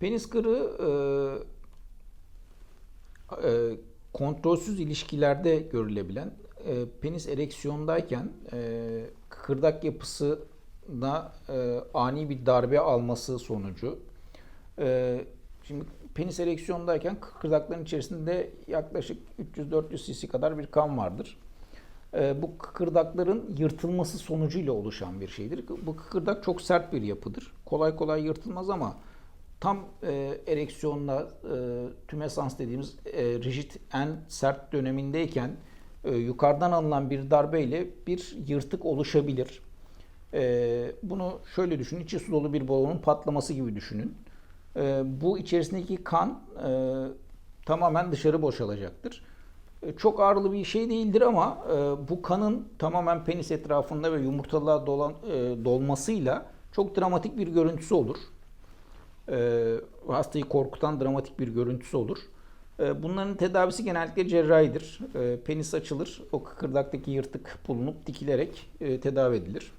Penis kırığı e, e, kontrolsüz ilişkilerde görülebilen e, penis ereksiyondayken e, kıkırdak yapısına e, ani bir darbe alması sonucu e, şimdi penis ereksiyondayken kıkırdakların içerisinde yaklaşık 300-400 cc kadar bir kan vardır. E, bu kıkırdakların yırtılması sonucuyla oluşan bir şeydir. Bu kıkırdak çok sert bir yapıdır. Kolay kolay yırtılmaz ama tam e, ereksiyonla e, tümesans dediğimiz e, rigid en sert dönemindeyken e, yukarıdan alınan bir darbeyle bir yırtık oluşabilir. E, bunu şöyle düşünün, içi su dolu bir balonun patlaması gibi düşünün. E, bu içerisindeki kan e, tamamen dışarı boşalacaktır. E, Çok ağırlı bir şey değildir ama e, bu kanın tamamen penis etrafında ve yumurtalığa dolan, e, dolmasıyla çok dramatik bir görüntüsü olur. E, hastayı korkutan dramatik bir görüntüsü olur. E, bunların tedavisi genellikle cerrahidir. E, penis açılır, o kıkırdaktaki yırtık bulunup dikilerek e, tedavi edilir.